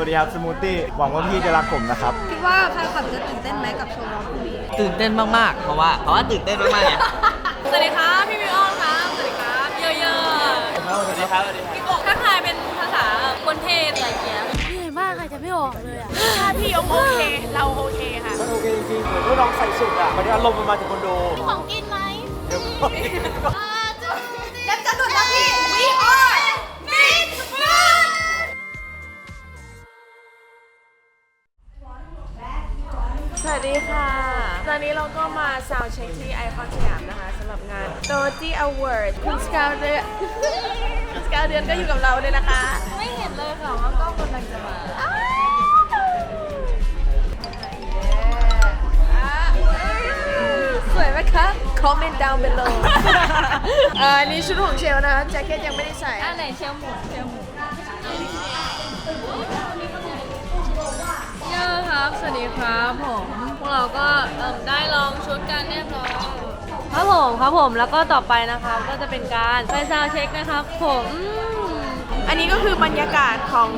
วัสดีครับสมูทตี้หวังว่าพี่จะรักผมนะครับ คิดว่าแฟนคลับจะตื่นเต้นไหมกับโชว์ร้องพรุ่งนี้ตื่นเต้นมากๆ เพราะว่าเพราะว่าตื่นเต้นมากๆเนี่ยสวัสดีครับพี่มิวออนครับสวัสดีครับเยอะๆสวัสดีครับสวัสดีครับพี่กบทักทายเป็นภาษาคนเทศอะไรอย่างเงี้ยเหนื่อยมากค่ะจะไม่ออกเลยอะถ้าพี่ยกโอเค เราโอเคค่ะมันโอเคจริงๆเหมือนที่ลองใส่สุดอะมันได้อารมณ์มันมาถึงคนดูของกินไหม สวัสดีค่ะ ตอนนี้เราก็มาซาวเช็คที่ไอคอนสยามนะคะสำหรับงาน d o t y Award คุณสกาวเดือนคุณสกาวเดือนก็อยู่กับเราด้วยนะคะ ไม่เห็นเลยค่ะว่ากล้องกำลังจะมาสวยไหมคะ comment down below เอ่ออันนี้ชุดของเชลนะคะแจ็คเก็ตยังไม่ได้ใส่อันไหนเชลหมูเชลหมูเยอะครับ สวัสดีครับผมพวก เราก็เอิ่มได้ลองชุดกันเรียบร้อยครับผมครับผมแล้วก็ต่อไปนะคะก็จะเป็นการไปซาวด์เช็คนะครับ ผมอืมอันนี้ก็คือบรรยากาศของ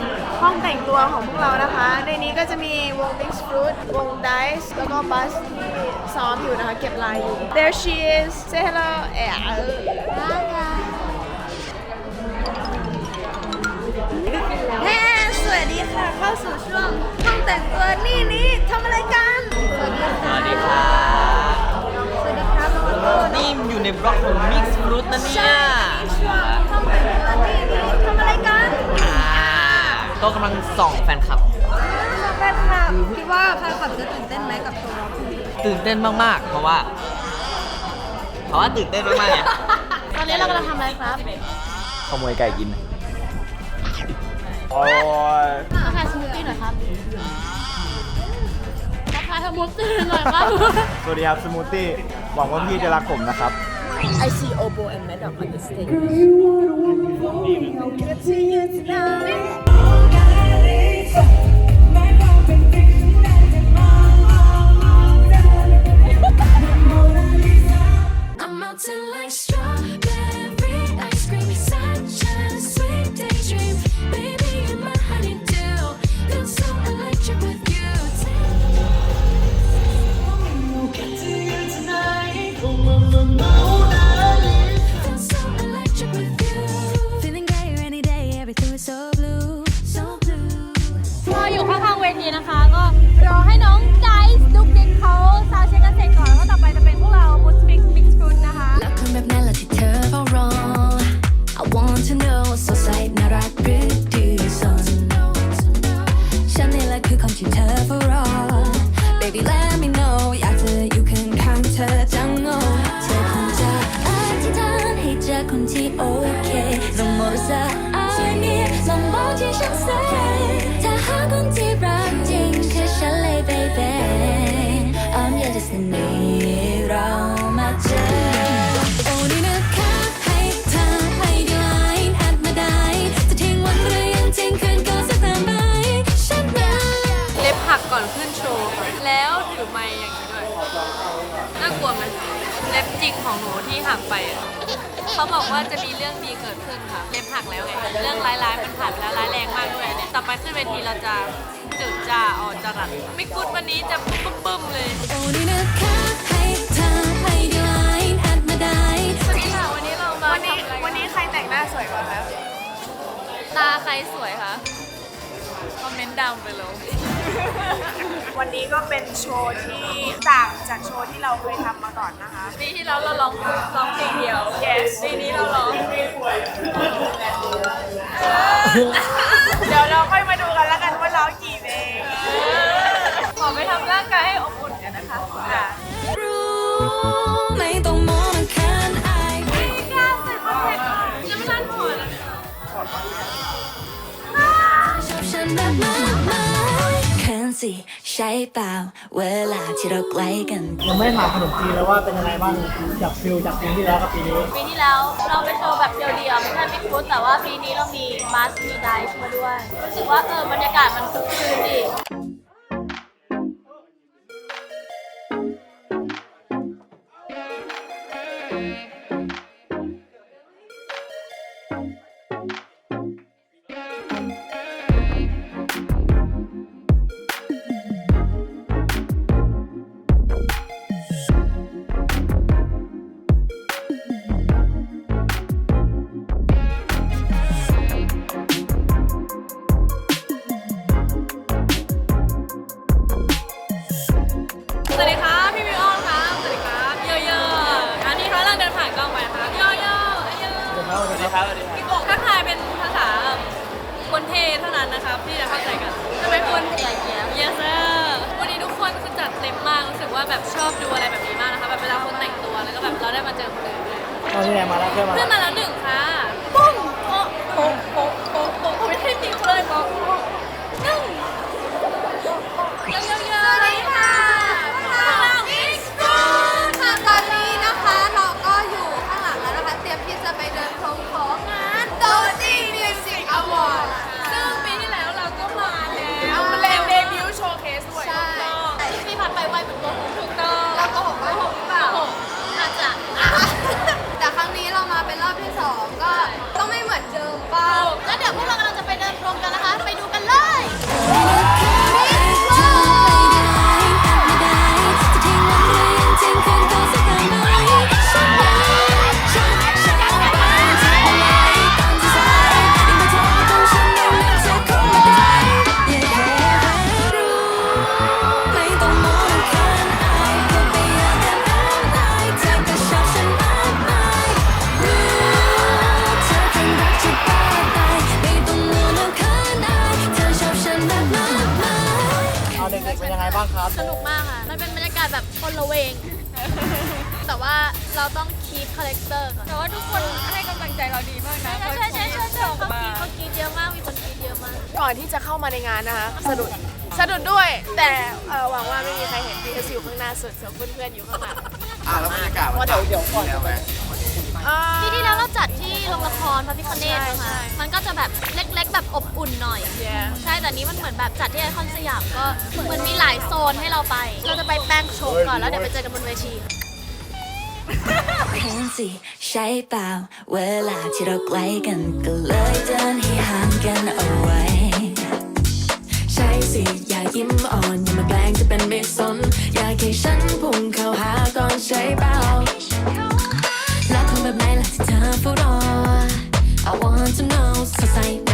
ห้องแต่งตัวของพวกเรานะคะ ในนี้ก็จะมีวง Mix Fruit วง Dice แล้วก็บัสที่ซ้อมอยู่นะคะ เก็บลายอยู่ There she is say hello เอ๋แฮ่สวัสดีค่ะ เข้าสู่ช่วงห้องแต่งตัวนี่นี่ทำอะไรกัน นะเนี่ยใช่ช่วงห้องแต่งตัวนี่นี่ทำอะไรกันอ่าก็กำลังส่องแฟนคลับ แฟนคลับคิดว่าแฟนคลับจะตื่นเต้นไหมกับโชว์ร้องพรุ่งนี้ตื่นเต้นมากๆ เพราะว่า เพราะว่าตื่นเต้นมากๆเนี่ยตอนนี้เรากำลังทำอะไรครับ ขโมยไก่กิน โอ้ยทักทายสมูทตี้หน่อยครับทักทายสมูทตี้หน่อยครับ สวัสดีครับสมูทตี้ หวังว่าพี่จะรักผมนะครับ I see Obo and Madam on the stage. Girl, you a woman for me, I'll. I'm like จริงของหนูที่หักไปอะเขาบอกว่าจะมีเรื่องดีเกิดขึ้นค่ะเล็บหักแล้วไงเรื่องร้ายๆมันผ่านไปแล้วร้ายแรงมากด้วยเนี่ยต่อไปขึ้นเวทีเราจะจืดจ้าอ่อนจรัสไม่กุดวันนี้จะปุ้มปุ้มปุ้มเลยโอ้นี่นะคะให้เธอให้ดีไลน์แอดมาได้สวัสดีค่ะวันนี้เรามาวันนี้ทำอะไรวันนี้ใครแต่งหน้าสวยกว่าคะตาใครสวยคะคอม เมนต์ดาวไปเลย วันนี้ก็เป็นโชว์ที่ต่างจากโชว์ที่เราเคยทำมาก่อนนะคะ ปีที่แล้วเราร้องร้องเพลงเดียว Yes ปีนี้เราร้องเดี๋ยวเราค่อยมาดูกันแล้วกันว่าร้องกี่เพลงขอไปทำร่างกายให้อบอุ่นกันนะคะค่ะรู้ไม่ต้องมอง สิใช่เปล่า เวลาที่เราใกล้กัน ยังไม่ได้ถามขนมจีนเลยว่าเป็นยังไงบ้างจากฟิลจากปีที่แล้วกับปีนี้ปีที่แล้วเราไปโชว์แบบเดียวๆไม่ใช่มิกซ์ฟรุตแต่ว่าปีนี้เรามีมาสมีไดช์มาด้วยรู้สึกว่าเออบรรยากาศมันคึกคืนดี สวัสดีครับๆพี่โกทักทายเป็นภาษาคนเทเท่านั้นนะครับที่จะเข้าใจกันใช่ไหมคุณ yes sir วันนี้ทุกคนคือจัดเต็มมากรู้สึกว่าแบบชอบดูอะไรแบบนี้มากนะคะแบบเวลาคนแต่งตัวแล้วก็แบบเราได้มาเจอคนอื่นด้วยตอนนี้ไหนมาแล้วเพื่อนมาเพื่อนมาแล้วหนึ่ง บ้างครับ สนุกมากค่ะ มันเป็นบรรยากาศแบบคนละเวง แต่ว่าเราต้องคีปคาแรคเตอร์ก่อนแต่ว่าทุกคนให้กำลังใจเราดีมากนะใช่ใช่ใช่ใช่ใช่เขากรีดเขากรีดเยอะมาก มีคนกรีดเยอะมาก ก่อนที่จะเข้ามาในงานนะคะสะดุดสะดุดด้วย แต่เอ่อหวังว่าไม่มีใครเห็นพีเอสอยู่ข้างหน้าสุดส่วนเพื่อนๆอยู่ข้างหลัง อ่าแล้วบรรยากาศว่าเดี๋ยวเดี๋ยวก่อนไหมอ่า ปีที่แล้วเราจัดที่โรงละครพระพิคเนตใช่นะคะใช่มันก็จะแบบเล็กๆ แบบอบอุ่นหน่อย Yeah ใช่แต่นี้มันเหมือนแบบจัดที่ไอคอนสยามก็เหมือนมีหลายโซนให้เราไป เราจะไปแป้งโชว์ก่อนแล้วเดี๋ยวไปเจอกันบนเวทีแค้นสิใช่เปล่า เวลาที่เราใกล้กันก็เลยเดินให้ห่างกันเอาไว้ ใช่สิอย่ายิ้มอ่อน อย่ามาแกล้งจะเป็นไม่สน อยากให้ฉันพุ่งเข้าหาก่อนใช่เปล่าและคน time for all. I want to know since I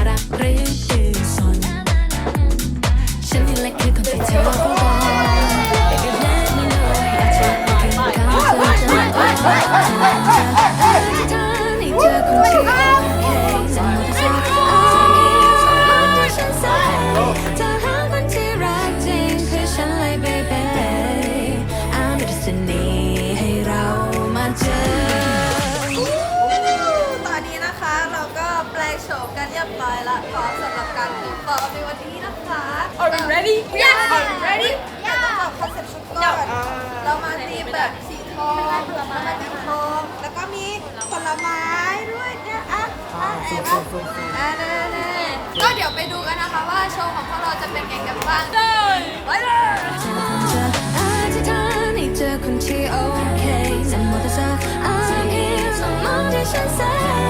เห็นปะอะเน่ๆก็เดี๋ยวไปดูกันนะคะว่าโชว์ของพวกเราจะเป็นไงกันบ้างเลยไปเลยจะอธิษฐานให้เจอคนที่โอเคจะหมดแต่เธอ I'm here ส่งมองที่ฉันใส่เ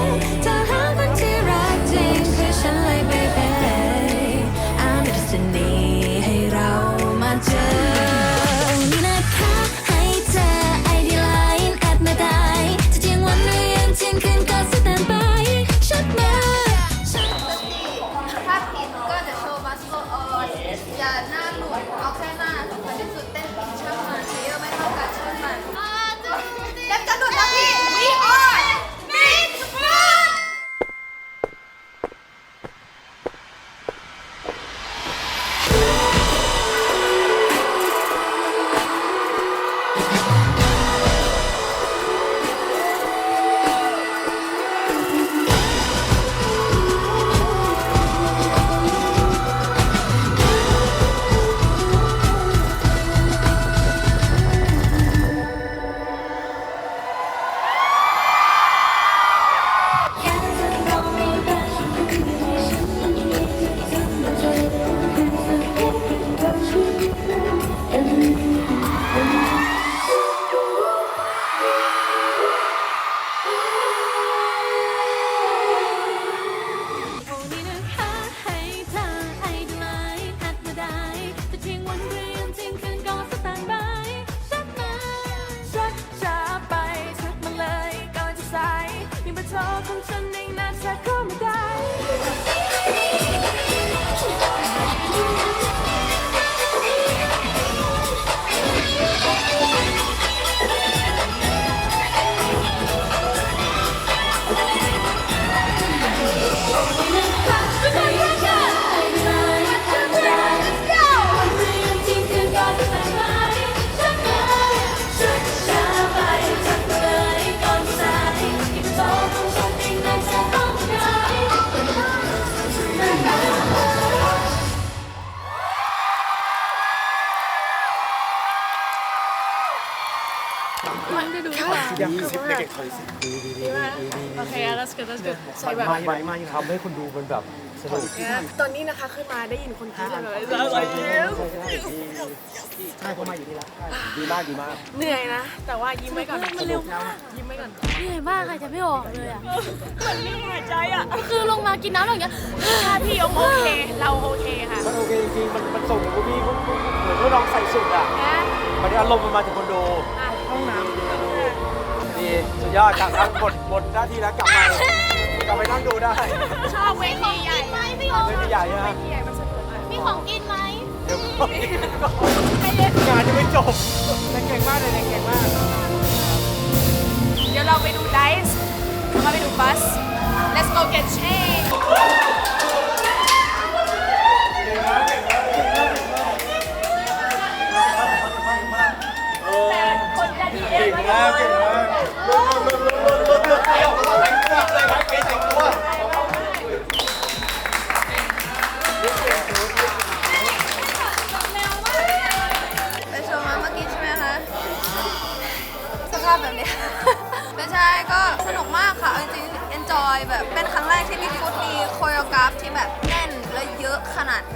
มันจะดูค่ะยังสิบเด็กๆถอยสิโอเค let's go let's go ใส่แบบมามามาทำให้คนดูมันแบบสนุกตอนนี้นะคะขึ้นมาได้ยินคนกรี๊ดเลยใช่เขามาอยู่นี่แล้วดีมากดีมากเหนื่อยนะ แต่ว่ายิ้มไว้ก่อนมันเร็วมากยิ้มไว้ก่อนเหนื่อยมากหายใจไม่ออกเลยอะมือนไม่หายใจอะคือลงมากินน้ำอย่างเงี้ยถ้าพี่ยงโอเคเราโอเคค่ะมันโอเคจริงๆมันมันส่งพวกพี่พวกเหมือนว่าน้องใส่สุดอะนะมันได้อารมณ์มันมาจากคนดู ห้องน้ำดีสุดยอดจากนั้นหมดหมดหน้าที่แล้วกลับไปกลับไปนั่งดูได้ชอบเวทีใหญ่ไหมพี่ของเล่นใหญ่นะเวทีใหญ่มันสนุกอะมีของกินไหมเดี๋ยวก่อนงานยังไม่จบแต่เก่งมากเลยเก่งมากเดี๋ยวเราไปดูไดส์แล้วก็ไปดูบัส let's go get change ก่งมากเก่งมากไปชว์มาเมื่อกี้ใช่ไหมคะสภาพแบบเนี้ย ไม่ใช่ก็สนุกมากค่ะเอาจริงๆ enjoy แบบเป็นครั้งแรกที่พี่ฟุตมีโคโรกราฟที่แบบแน่นและเยอะขนาดนี้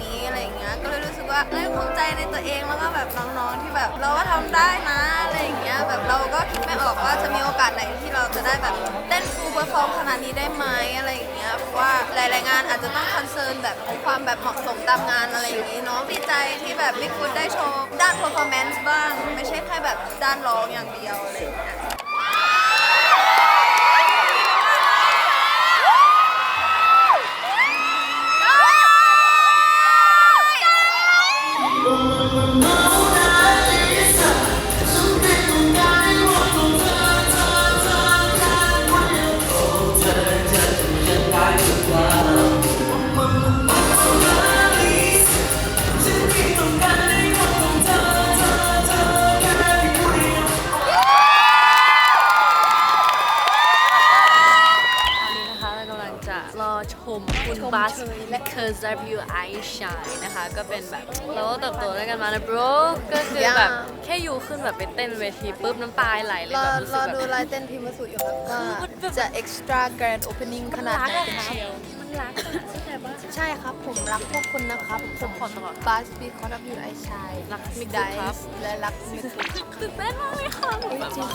ว่าเอ้ยภูมิใจในตัวเองแล้วก็แบบน้องๆที่แบบเราก็ทำได้นะอะไรอย่างเงี้ยแบบเราก็คิดไม่ออกว่าจะมีโอกาสไหนที่เราจะได้แบบเต้นฟูลเปอร์ฟอร์มขนาดนี้ได้ไหมอะไรอย่างเงี้ยเพราะว่าหลายๆงานอาจจะต้องคอนเซิร์นแบบความแบบเหมาะสมตามงานอะไรอย่างงี้เนาะดีใจที่แบบพี่ฟุตได้โชว์ด้าน performance บ้าง ไม่ใช่แค่แบบด้านร้องอย่างเดียวอะไรอย่างเงี้ย Cause of You I Shine นะคะ ก็เป็นแบบเราก็เติบโตด้วยกันมานะ bro ก็คือแบบ แค่อยู่ขึ้นแบบไปเต้นเวทีปุ๊บน้ำตาไหลเลยรอแบบรู้รสึอกแบบดูลายเต้นพิมพ์สุอยู่ครับว่าจะ extra grand opening ขนาดไหนกันเชียวมันรักอะเข้าใจปะใช่ครับผมรักพวกคุณนะครับ ผมขอตัวบัสบีคอร์ดับยูไอชายรักมิกไดครับส์และรักมิกตื่นเต้นมากเลยค่ะหนูแบบจริง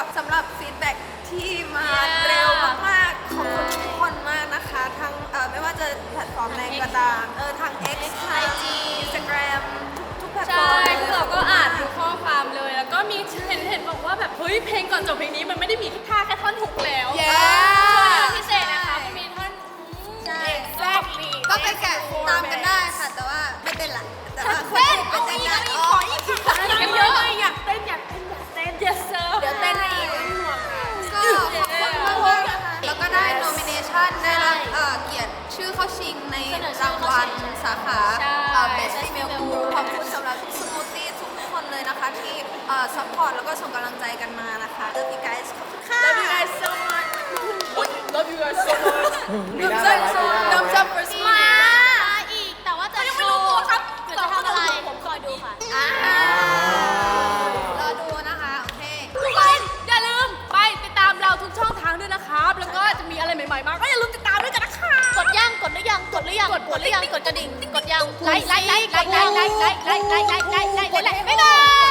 กๆค่ะแล้วก็สำหรับ feedback ที่มาเร็วมากๆ ขอบคุณทุกคนมากนะคะ ทั้งเอ่อไม่ว่าจะแพลตฟอร์มไหนก็ตามเออทาง X ทาง IG Instagram ทุกๆแพลตฟอใช่ร์มคือเราก็อ่านทุกข้อความเลย แล้วก็มีเห็นเห็นบอกว่าแบบเฮ้ยเพลงก่อนจบเพลงนี้มันไม่ได้มีแค่ท่าแค่ ซัพพอร์ตแล้วก็ส่งกำลังใจกันมานะคะ Love you guys ขอบคุณค่ะ Love you guys so much Love you guys so much มีหน้าอะไรมีหน้าอะไร Thumbs up for มา smile อีกแต่ว่าจะยังไม่รู้ตัวครับเดี๋ยวจะทำอะไรผมคอยดูค่ะอ่ารอดูนะคะ โอเค ทุกคนอย่าลืมไปติดตามเราทุกช่องทางด้วยนะครับ แล้วก็จะมีอะไรใหม่ๆมาก็อย่าลืมติดตามด้วยกันนะคะกดย่างกดหรือยังกดหรือยังกดหรือยังกดกระดิ่งกดยังไลค์ไลค์ไลค์ไลค์ไลค์ไลค์ไลค์ไลค์ไลค์ไลค์ไลค์ไลค์ไลค์ไลค์ไม่ได้